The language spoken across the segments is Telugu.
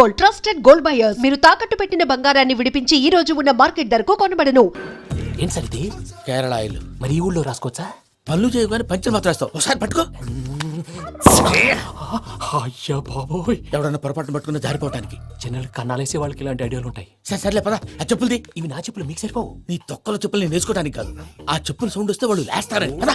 Gold trusted gold buyers. మీరు తాకట్టు పెట్టిన బంగారాన్ని విడిపించి ఈ రోజు ఉన్న మార్కెట్ ధరకు కొనబడను. ఏం సార్ ఇది? కేరళ ఆయిల్. మరి ఈ ఊళ్ళో రాసుకోవచ్చా? పళ్ళు చేయగానే పంచర్ మాత్రం వేస్తావు. ఒకసారి పట్టుకో. అయ్యా బాబోయ్. ఎవడన్నా పొరపాటు పట్టుకున్న జారిపోవటానికి. జనరల్ కన్నాలేసే వాళ్ళకి ఇలాంటి ఐడియాలు ఉంటాయి. సరే సర్లే పదా. ఆ చెప్పులది. ఇవి నా చెప్పులు మీకు సరిపోవు. నీ తొక్కల చెప్పులు నేను వేసుకోవడానికి కాదు. ఆ చెప్పుల సౌండ్ వస్తే వాళ్ళు లేస్తారని. పదా.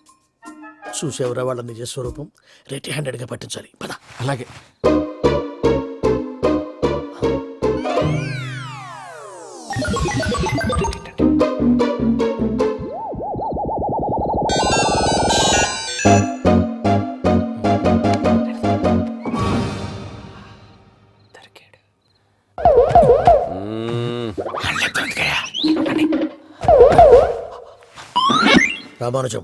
చూసేవరా వాళ్ళ నిజ స్వరూపం? రెట్టి హ్యాండెడ్గా పట్టించాలి. పద. అలాగే. రామానుజం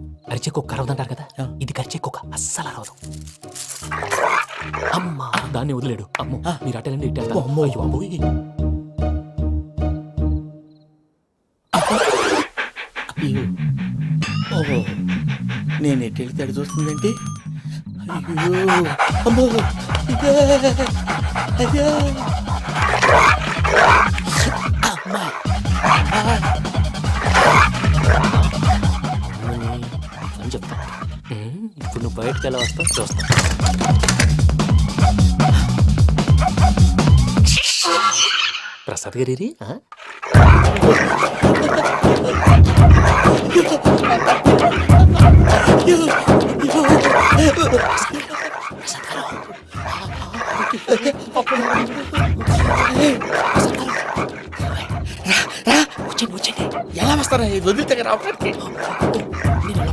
అరిచే కుక్క అరవదంటారు కదా? ఇది కరిచే కుక్క అస్సలు అరవదు అమ్మా దాన్ని వదిలేడు. అమ్మో మీరు అటెండి ఇటు వెళ్తారు. అమ్మో. అయ్యో, అమ్మోయ్. ఓహో. నేను ఎటు వెళ్తే అటు చూస్తుందంటే? అయ్యో. అమ్మో. ఇదే, అయ్యో. అమ్మా. నువ్వు బయటకు ఎలా వస్తావు చూస్తా. ప్రసాద్ గారి వచ్చండి వచ్చండి ఎలా వస్తారా? వదిలితే రావడానికి. నేను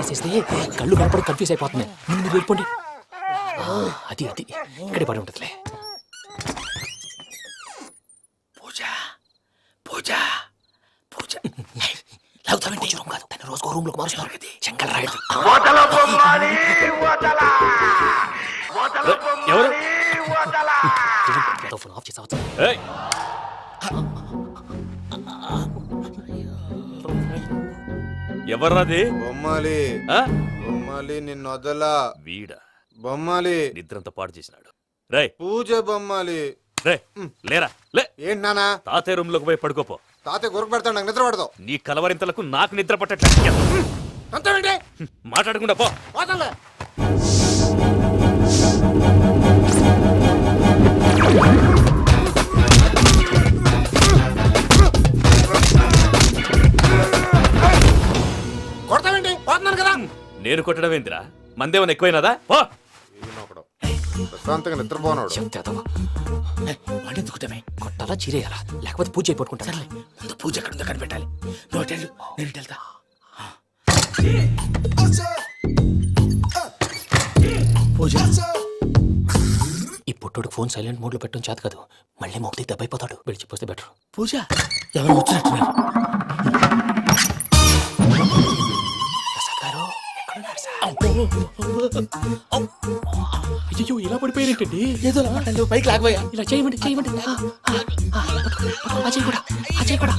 చేసేస్తే కళ్ళు కనపడి కన్ఫ్యూజ్ అయిపోతున్నాయి ముందు మీరు వెళ్ళిపోండి అది అది ఇక్కడే పడి ఉంటుందిలే పూజ పూజ రూమ్ కాదు తన రోజుకో మారుస్తున్నారు రాయడు ఎవరు ఫోన్ ఆఫ్ చేసావచ్చు! ఎవర్రాది బొమ్మాలి. ఆ? బొమ్మాలి నిన్ను వదలా. వీడా. బొమ్మాలి. నిద్రంతా పాడు చేసినాడు. రే పూజ బొమ్మాలి. రే లేరా? లే. ఏంటి నానా? తాతయ్య రూమ్లోకి పోయి పడుకోపో. తాతయ్య గురకు పెడతాడు నాకు నిద్ర పడతావు నీ కలవరింతలకు నాకు నిద్ర పట్టట్లేదు. అంతేంటి మాట్లాడకుండా పో. పోతాలే నేను కొట్టడం ఏందిరా మందేమన్నా ఎక్కువైనదా? పో! ఈయనొకడు. ప్రశాంతంగా నిద్రపోనాడు. ఎందుకుంటామే కొట్టాలా చీరేయాలా? లేకపోతే పూజ అయిపోట్టుకుంటా ముందు పూజ ఎక్కడ ఉందో కనిపెట్టాలి. నువ్వు నేను ఇటు వెళ్తా. పూజ. ఈ పుట్టుడు ఫోన్ సైలెంట్ మోడ్లో పెట్టడం చేత కాదు. మళ్ళీ మొక్కి దెబ్బైపోతాడు విడిచిపోతే బెటర్. పూజ ఎవరు వచ్చినట్టున్నారు? అయ్యో ఇలా పడిపోయారేంటండి? ఏదో మాట్లాడు పైకి లాగబోయా? ఇలా చేయమండి చేయమండి ఆ, ఆ, ఆ, పట్టుకో, పట్టుకో, ఆ చేయి కూడా ఆ చేయి కూడా.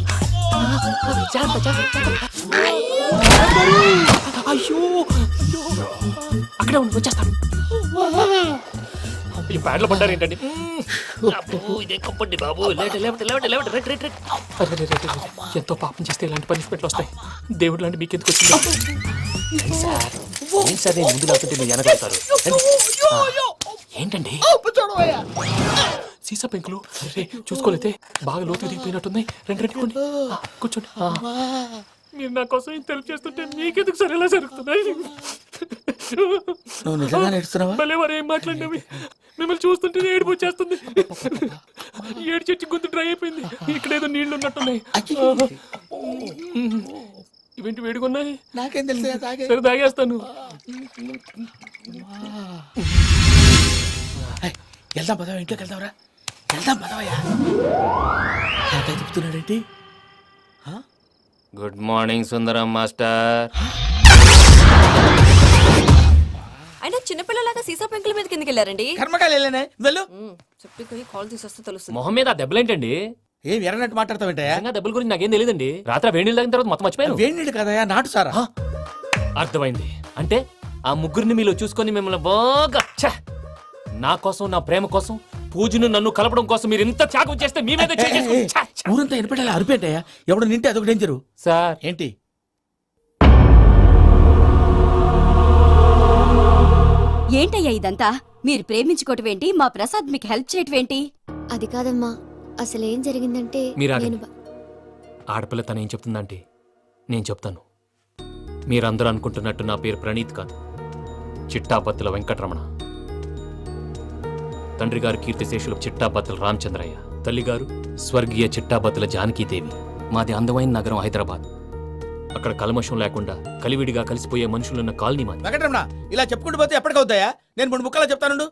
అయ్యో. అక్కడే ఉండి వచ్చేస్తాను. ఈ బ్యాడ్లో పడ్డారు ఏంటండి ఇదే కప్పండి బాబు. ఎంతో పాపం చేస్తే ఇలాంటి పనిష్మెంట్లు వస్తాయి. దేవుడు లాంటి మీకు ఎందుకు వచ్చింది? సార్ ఏంటి సార్ నేను ముందు లేకుంటే మీరు వెనకాడతారు ఏంటండి? సీసా పెంకులు. అరే చూసుకోలేతే బాగా లోతుగా దిగిపోయినట్టున్నాయి. రెండు రెండు కొన్ని కూర్చోండి. మీరు నా కోసం ఇంత హెల్ప్ చేస్తుంటే మీకెందుకు సరే? ఎలా జరుగుతున్నాయి? నువ్వు నిజంగా నేర్చుతున్నావా? భలే వారు ఏం మాట్లాడినవి. మిమ్మల్ని చూస్తుంటే ఏడుపు వచ్చేస్తుంది. ఏడు చెట్టు గొంతు డ్రై అయిపోయింది. ఇక్కడ ఏదో నీళ్ళు ఉన్నట్టున్నాయి. ఇవేంటి వేడుకున్నాయి నాకేం తెలుసు తాగే. సరే తాగేస్తాను. వెళ్దాం పదవా ఇంట్లోకి వెళ్దాంరా. వెళ్దాం పదవయ్యా నాకై చెప్తున్నాడేంటి గుడ్ మార్నింగ్ సుందరం మాస్టర్. అయినా చిన్నపిల్లలాగా సీసా పెంకుల మీద కిందకి వెళ్ళారండి. కర్మకాయలు వెళ్ళానే. వెళ్ళు. చెప్పి కాల్ తీసేస్తే తెలుస్తుంది. మొహం మీద ఆ దెబ్బలేంటండి? ఏం ఎర్రనట్టు మాట్లాడతావేంటయ్యా? నిజంగా దెబ్బల గురించి నాకేం తెలియదండి రాత్రి వేడి నీళ్ళు తాగిన తర్వాత మొత్తం మర్చిపోయాను. వేణిడు కదయ్యా నాటు సారా అర్థమైంది. అంటే ఆ ముగ్గురిని మీలో చూసుకొని మిమ్మల్ని బాగా ఛ! నా కోసం నా ప్రేమ కోసం పూజను నన్ను కలపడం కోసం మీరు ఇంత త్యాగం చేస్తే మీ మీద చేయి చేసుకుని- ఛ! ఛ! ఊరంతా ఎనపెట్టాలి అరిపేటయ్యా? ఎవడు నింటే అదొక డేంజరు. సార్. ఏంటి? ఏంటయ్యా ఇదంతా? మీరు ప్రేమించుకోవటం ఏంటి? మా ప్రసాద్ మీకు హెల్ప్ చేయటం ఏంటి? అది కాదమ్మా. అసలు ఏం జరిగిందంటే మీరు నేను ఆగండి. బ- ఆడపిల్ల తను ఏం చెప్తుందంటే నేను చెప్తాను. మీరందరూ అనుకుంటున్నట్టు నా పేరు ప్రణీత్ కాదు. చిట్టాపత్తుల వెంకటరమణ. తండ్రి గారు కీర్తిశేషులు చిట్టాపత్తుల రామచంద్రయ్య. తల్లిగారు స్వర్గీయ చిట్టాపత్తుల జానకీదేవి. మాది అందమైన నగరం హైదరాబాద్. అక్కడ కల్మషం లేకుండా కలివిడిగా కలిసిపోయే మనుషులున్న కాలనీ మాది. వెంకటరమణ ఇలా చెప్పుకుంటూ పోతే ఎప్పటికవుతాయా నేను మూడు ముక్కలా చెప్తానుండు.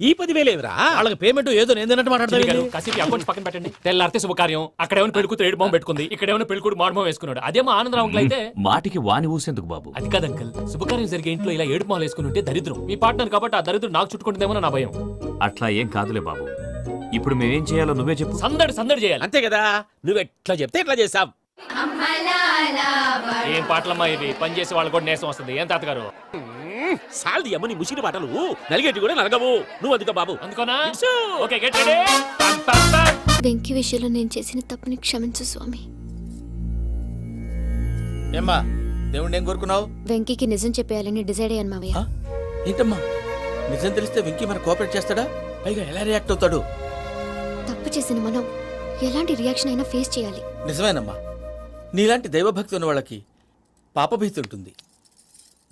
ఈ పదివేలేవిరా వాళ్ళకి పేమెంట్ ఏదో నేను మాట్లాడతాను కాసేపు అకౌంట్స్ పక్కన పెట్టండి. తెల్లారితే శుభకార్యం. అక్కడ ఏమైనా పెళ్ళికూతురు ఏడు బాంబు పెట్టుకుంది. ఇక్కడ ఏమైనా పెళ్ళికూడు మాడు బాంబు వేసుకున్నాడు. అదేమో ఆనందరావు అంకుల్ అయితే మాటికి వాని ఊసేందుకు బాబు. అది కాదు అంకుల్. శుభకార్యం జరిగే ఇంట్లో ఇలా ఏడు మాలు వేసుకుని ఉంటే దరిద్రం. మీ పార్ట్నర్ కాబట్టి ఆ దరిద్రం నాకు చుట్టుకుంటుందేమో నా భయం. అట్లా ఏం కాదులే బాబు. ఇప్పుడు మేమేం చేయాలో నువ్వే చెప్పు. సందడి సందడి చేయాలి. అంతే కదా. నువ్వు ఎట్లా చెప్తే ఎట్లా చేసావు ఏం పాటలమ్మా ఇవి? పని చేసి వాళ్ళు కూడా నేసం వస్తుంది. ఏం తాతగారు? సాల్ది అమ్మని ముసిరి పాటలు. నలిగేటి కూడా నలగవు. నువ్వు అందుకో బాబు. అందుకోనా. Okay get ready. వెంకీ విషయంలో నేను చేసిన తప్పుని క్షమించు స్వామి. ఏమ్మా దేవుణ్ణి ఏం కోరుకున్నావు? వెంకీకి నిజం చెప్పేయాలని డిసైడ్ అయ్యాను మావయ్య? ఏంటమ్మా? నిజం తెలిస్తే వెంకీ మన కోఆపరేట్ చేస్తాడా? పైగా ఎలా రియాక్ట్ అవుతాడు? తప్పు చేసిన మనం ఎలాంటి రియాక్షన్ అయినా ఫేస్ చేయాలి. నిజమేనమ్మా. నీలాంటి దైవభక్తి ఉన్న వాళ్ళకి పాపభీతి ఉంటుంది.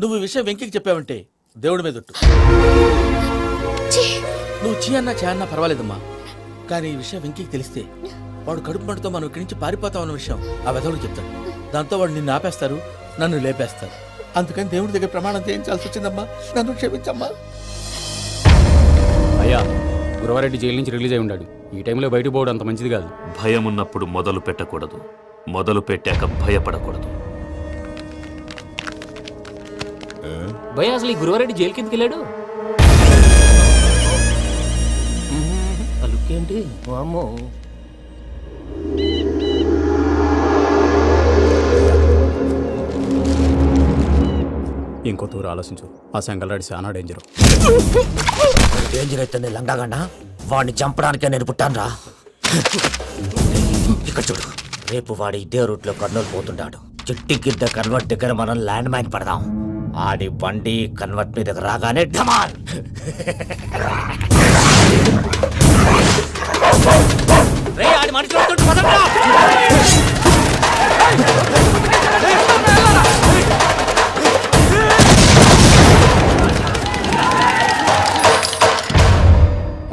నువ్వు ఈ విషయం వెంకికి చెప్పావంటే దేవుడి మీద ఒట్టు! నువ్వు చీ అన్నా చే అన్నా పర్వాలేదమ్మా. కానీ ఈ విషయం వెంకికి తెలిస్తే వాడు కడుపు మంటతో మనం ఇక్కడి నుంచి పారిపోతాం అన్న విషయం ఆ వెధవుడు చెప్తాడు. దాంతో వాడు నిన్ను ఆపేస్తారు నన్ను లేపేస్తారు. అందుకని దేవుడి దగ్గర ప్రమాణం చేయించాల్సి వచ్చిందమ్మా. నన్ను క్షమించమ్మా. అయ్యా గురవారెడ్డి జైలు నుంచి రిలీజ్ అయి ఉన్నాడు ఈ టైంలో బయటకు పోవడం అంత మంచిది కాదు. భయం ఉన్నప్పుడు మొదలు పెట్టకూడదు. మొదలు పెట్టాక భయపడకూడదు. భయ అసలు ఈ గురువారెడ్డి జైలు కిందకి వెళ్ళాడు? ఆ లుక్ ఏంటి? వామ్మో. ఇంకో తూరు ఆలోచించు. ఆ సంగల్రెడ్డి చాలా డేంజర్ డేంజర్ అయితే లంగాగండ వాడిని చంపడానికే నేను పుట్టానురా. ఇక్కడ చూడు. రేపు వాడు ఇదే రూట్లో కర్నూలు పోతుంటాడు. చిట్టి గిద్ద కన్వర్ట్ దగ్గర మనం ల్యాండ్ మైన్ పడదాం. ఆడి బండి కన్వర్ట్ మీద రాగానే ఢమాల్! రే ఆడి మనిషి వస్తుంటే పదండ్రా.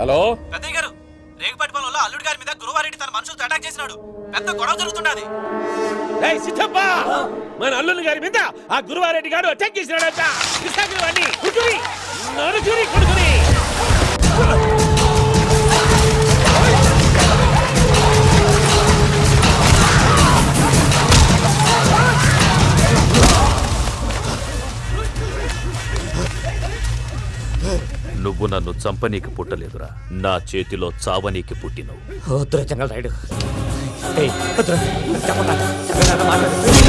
హలో? పెద్దయ్య గారు రేగుపాటి పొలంలో అల్లుడి గారి మీద గురువారెడ్డి తన మనుషులతో అటాక్ చేసినాడు. పెద్ద గొడవ జరుగుతున్నది ఏయ్ సిద్ధప్ప! మన అల్లుని గారి మీద ఆ గురువారెడ్డి గారు అటాక్ చేసినాడట. కృష్ణాగిరి వాడిని కుటురి నరుచురి కొడుకుని నువ్వు నన్ను చంపనీకి పుట్టలేదురా. నా చేతిలో చావనీకి పుట్టినవు. వద్దురా జంగల్ ఏయ్ వద్దురా చెప్పండి చెప్పండి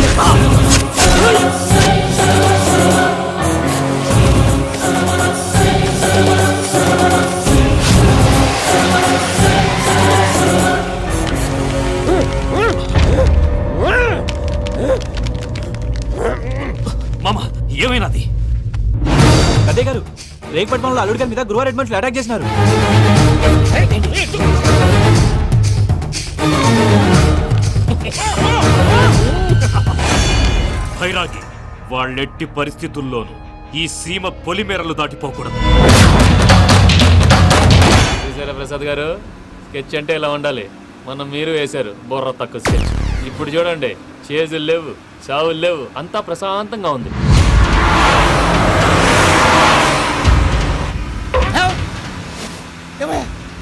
పొలంలో అల్లుడి గారి మీద గురువారెడ్డి మనుషులు అటాక్ చేసినారు. భైరాగి వాళ్ళెట్టి పరిస్థితుల్లోనూ ఈ సీమ పొలిమేరలు దాటిపోకూడదు. చూసారా ప్రసాద్ గారు? స్కెచ్ అంటే ఇలా ఉండాలి. మనం మీరు వేశారు బుర్ర తక్కువ స్కెచ్. ఇప్పుడు చూడండి చేజులు లేవు చావులు లేవు అంతా ప్రశాంతంగా ఉంది.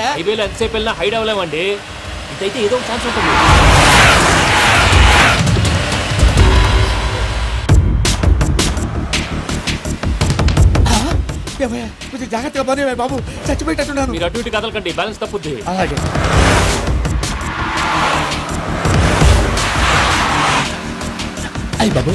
ఎక్కడికయ్యా హైవేలో ఎంతసేపు వెళ్ళినా హైడ్ అవ్వలేమండి. ఇదైతే ఏదో ఒక ఛాన్స్ ఉంటుంది. ఏమయ్య? కొంచెం జాగ్రత్తగా పని అయ్యో బాబు. చచ్చిపోయేటట్టున్నాను. మీరు అటు ఇటు కదలకండి బ్యాలెన్స్ తప్పుద్ది. అలాగే. అయ్యి బాబు.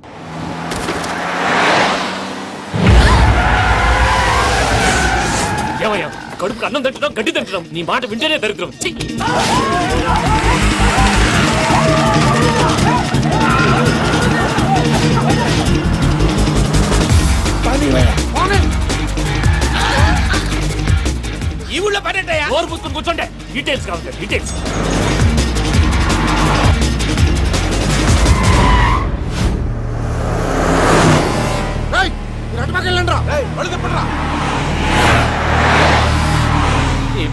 ఏమయ్యా? కడుపుకి అన్నం తింటున్నాం గడ్డి తింటున్నాం. నీ మాట వింటేనే దరిద్రం. ఛీ! ఈ ఊళ్ళో పడేటయ్యా నోరు పుస్తకం కూర్చోండి. డీటెయిల్స్ కావాలి డీటెయిల్స్ రేయ్, మీరు అటు పక్క వెళ్ళండి రా.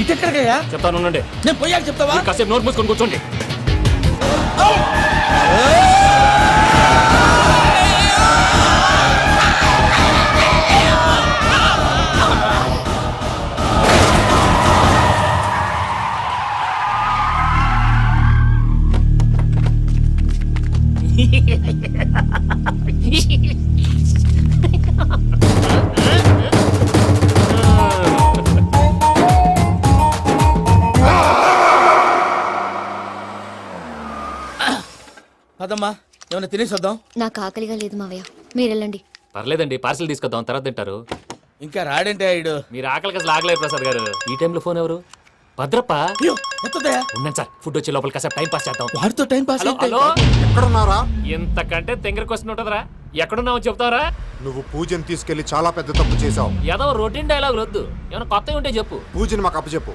ఇటు ఎక్కడికయ్యా చెప్తాను ఉండండి నేను పోయాక చెప్తావా? కాసేపు నోట్ మూసుకొని కూర్చోండి. ఏమైనా తినేసి వద్దాం. నాకు ఆకలిగా లేదు మావయ్య. మీరు వెళ్ళండి. పర్లేదండి పార్సిల్ తీసుకొద్దాం తర్వాత తింటారు. ఇంకా రాడంటే ఆయుడు మీరు ఆకలికి అసలు ఆగలేదు ప్రసాద్ గారు. ఈ టైంలో ఫోన్ ఎవరు? భద్రప్ప? అయ్యో ఉన్నాను సార్ ఫుడ్ వచ్చే లోపల కాసేపు టైం పాస్ చేద్దాం. వాడితో టైం పాస్ హలో అయితే హలో? ఎక్కడున్నారా ఇంతకంటే తెంగర క్వశ్చన్ ఉంటుందిరా. ఎక్కడున్నావు చెప్తావరా? నువ్వు పూజని తీసుకెళ్ళి చాలా పెద్ద తప్పు చేశావు. ఏదో రొటీన్ డైలాగ్ వద్దు ఏమైనా కొత్తవి ఉంటే చెప్పు. పూజని మాకు అప్పచెప్పు.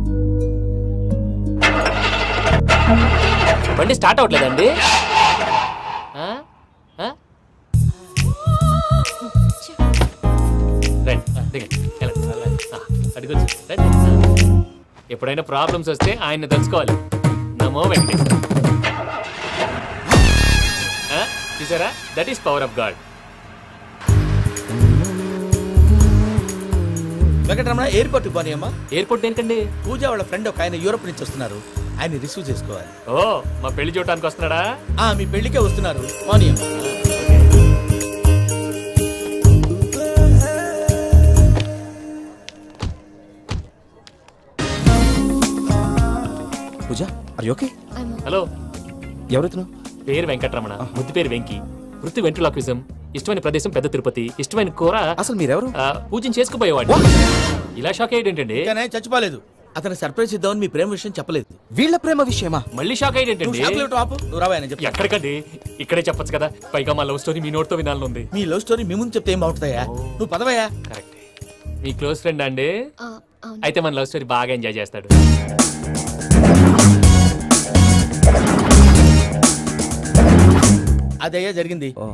బండి స్టార్ట్ అవ్వట్లేదండి. ఎప్పుడైనా ప్రాబ్లమ్స్ వస్తే ఆయన్ని తెలుసుకోవాలి. నమో వెంకటేశ్వర. చూసారా? That is power of God Venkataramana airport పోనీ అమ్మా. ఎయిర్పోర్ట్ ఏంటండి? పూజ వాళ్ళ ఫ్రెండ్ ఒక ఆయన యూరోప్ నుంచి వస్తున్నారు. ఆయన రిసీవ్ చేసుకోవాలి. ఓ మా పెళ్ళి చూడటానికి వస్తున్నాడా? ఆ మీ పెళ్ళికే వస్తున్నారు. పోనీ అమ్మా. పూజ అర్ ఓకే హలో. ఎవరైతున్నావు పేరు వెంకటరమణ. ముద్దు పేరు వెంకి. వృత్తి వెంట్రులాక్విజం. ఇష్టమైన ప్రదేశం పెద్ద తిరుపతి. ఇష్టమైన కూర అసలు మీరెవరు? ఆ, పూజను చేసుకుపోయేవాడు ఇలా షాక్ అయ్యేటండి ఇంకానే చచ్చిపోలేదు. అతను సర్ప్రైజ్ ఇద్దామని మీ ప్రేమ విషయం చెప్పలేదు. వీళ్ళ ప్రేమ విషయమా? మళ్ళీ షాక్ నువ్వు అయ్యేటండి చాక్లెట్ ఆపు? నువ్వు రావా చెప్తా. ఎక్కడికండి? ఇక్కడే చెప్పొచ్చు కదా. పైగా మా లవ్ స్టోరీ మీ నోట్తో వినాలని ఉంది. మీ లవ్ స్టోరీ మీ ముందు చెప్తే ఏం బాగుంటుందయ్యా? నువ్వు పదవయ్యా? కరెక్ట్. మీ క్లోజ్ ఫ్రెండ్ అండి? అవును. అయితే మన లవ్ స్టోరీ బాగా ఎంజాయ్ చేస్తాడు. అదయ్యా జరిగింది. ఓ.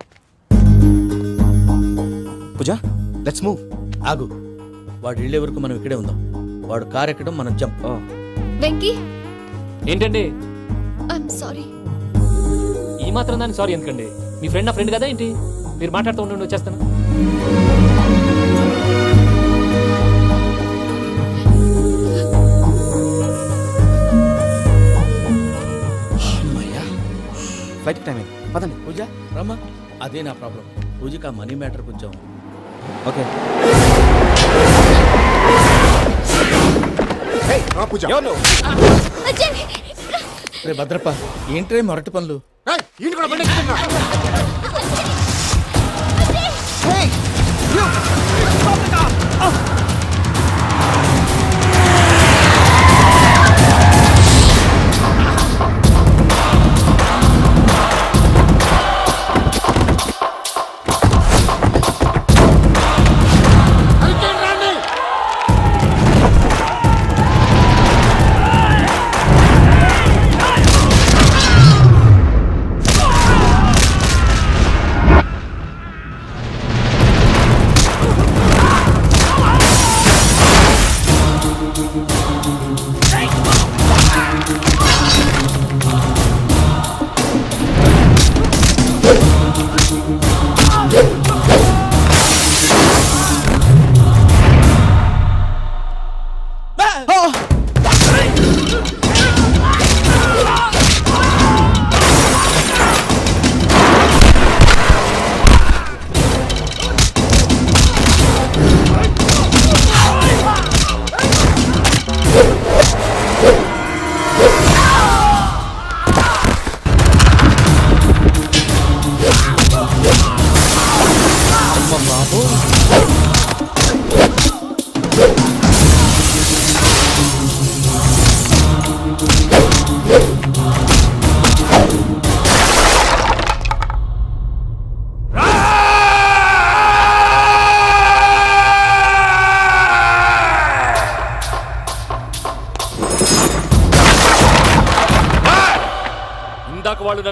పూజ లెట్స్ మూవ్ ఆగు. వాడు వెళ్ళే వరకు మనం ఇక్కడే ఉందాం. వాడు కార్ ఎక్కడం మనం జంప్ వెంకీ? ఏంటండి? ఐఎమ్ సారీ ఈ మాత్రం దాన్ని సారీ ఎందుకండి? మీ ఫ్రెండ్ నా ఫ్రెండ్ కదా ఏంటి? మీరు మాట్లాడుతూ ఉండండి వచ్చేస్తాను. ఫ్లైట్ టైం పదండి పూజ. రమ్మా. అదే నా ప్రాబ్లం పూజకి ఆ మనీ మ్యాటర్ కొంచెం ఓకే. రా పూజ. అజయ్ రే భద్రప్ప ఏంట్రే మొరటి పనులు?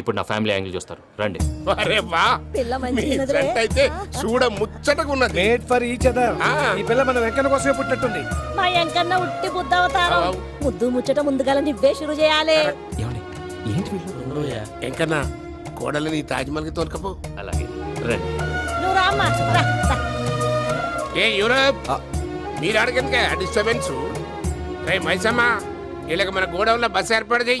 ఇప్పుడు నా ఫ్యామిలీ యాంగిల్ చూస్తారు. రండి. అరే వా మీ ఫ్రెండ్ అయితే చూడ ముచ్చటగా ఉన్నది. మేడ్ ఫర్ ఈచ్ అదర్ ఈ పిల్ల మన వెంకన్న కోసమే పుట్టినట్టుంది. మా ఎంకన్న ఉట్టి బుద్ధవతారం ముద్దు ముచ్చట ముందుగాల నువ్వే షురు చేయాలి. ఏమండి? ఏంటి వీళ్ళు? ఎంకన్నా కోడలని తాజ్మహల్కి తోలుకపో. అలాగే. రండి. నువ్వు రామ్మా రా, రా. ఏ యూరప్! మీరు అడగనుక డిస్టర్బెన్స్. రే మైసమ్మ వీళ్ళకి మన గోడౌన్లో బస్సు ఏర్పాటు చేయి.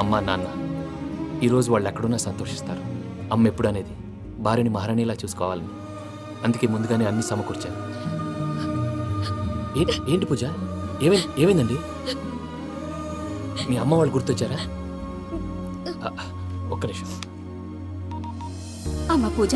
అమ్మ నాన్న. ఈరోజు వాళ్ళు ఎక్కడున్నా సంతోషిస్తారు. అమ్మ ఎప్పుడు అనేది భార్యని మహారాణిలా చూసుకోవాలని. అందుకే ముందుగానే అన్ని సమకూర్చాను. ఏంటి ఏంటి పూజ? ఏమైంది ఏమైందండి? మీ అమ్మ వాళ్ళు గుర్తొచ్చారా? ఒక్క నిమిషం. అమ్మ పూజ?